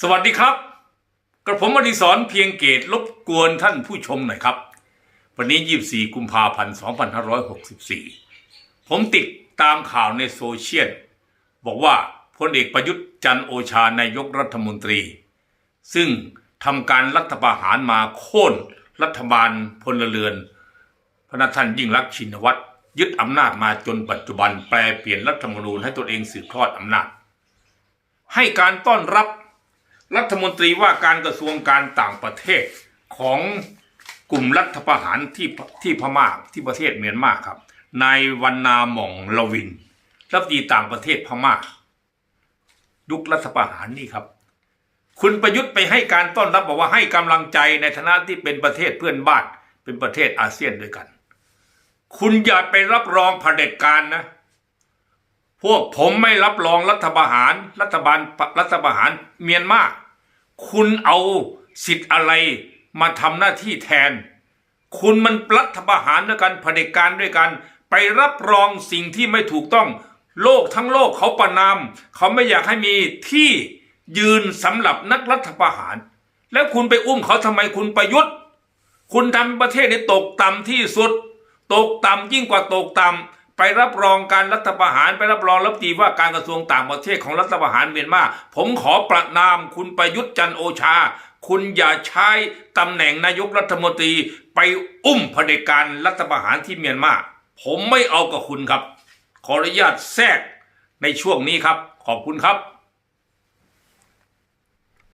สวัสดีครับ กระผมอดิศรเพียงเกตรบกวนท่านผู้ชมหน่อยครับ วันนี้ 24 กุมภาพันธ์ 2564 ผมติดตามข่าวในโซเชียล บอกว่าพลเอกประยุทธ์จันโอชานายกรัฐมนตรี ซึ่งทำการรัฐประหารมาโค่นรัฐบาลพลเรือน พระนัท่านยิ่งรักชินวัตรยึดอำนาจมาจนปัจจุบันแปลเปลี่ยนรัฐธรรมนูญให้ตนเองสืบทอดอำนาจ ให้การต้อนรับ รัฐมนตรีว่าการกระทรวงการต่างประเทศของกลุ่มรัฐประหารที่ที่พม่าที่ประเทศเมียนมาครับนายวันนาหม่องลวิน รัฐมนตรีต่างประเทศพม่ายุครัฐประหารนี่ครับ คุณประยุทธ์ไปให้การต้อนรับบอกว่าให้กำลังใจในฐานะที่เป็นประเทศเพื่อนบ้านเป็นประเทศอาเซียนด้วยกัน คุณอย่าไปรับรองเผด็จการนะ พวกผมไม่รับรองรัฐประหาร รัฐบาลรัฐประหารเมียนมาคุณเอาสิทธิ์อะไรมาทำหน้าที่แทน คุณมันรัฐประหารด้วยกันเผด็จการด้วยกัน ไปรับรองสิ่งที่ไม่ถูกต้อง โลกทั้งโลกเขาประนามเขาไม่อยากให้มีที่ยืนสำหรับนักรัฐประหาร แล้วคุณไปอุ้มเขาทำไมคุณประยุทธ์ คุณทำประเทศนี้ตกต่ำที่สุด ตกต่ำยิ่งกว่าตกต่ำ ไปรับรองการรัฐประหารไปรับรองรับตีว่าการกระทรวงต่างประเทศของรัฐประหารเมียนมาผมขอประนามคุณประยุทธ์จันโอชา คุณอย่าใช้ตำแหน่งนายกรัฐมนตรี ไปอุ้มเผด็จการรัฐประหารที่เมียนมาผมไม่เอากับคุณครับ ขออนุญาตแทรกในช่วงนี้ครับ ขอบคุณครับ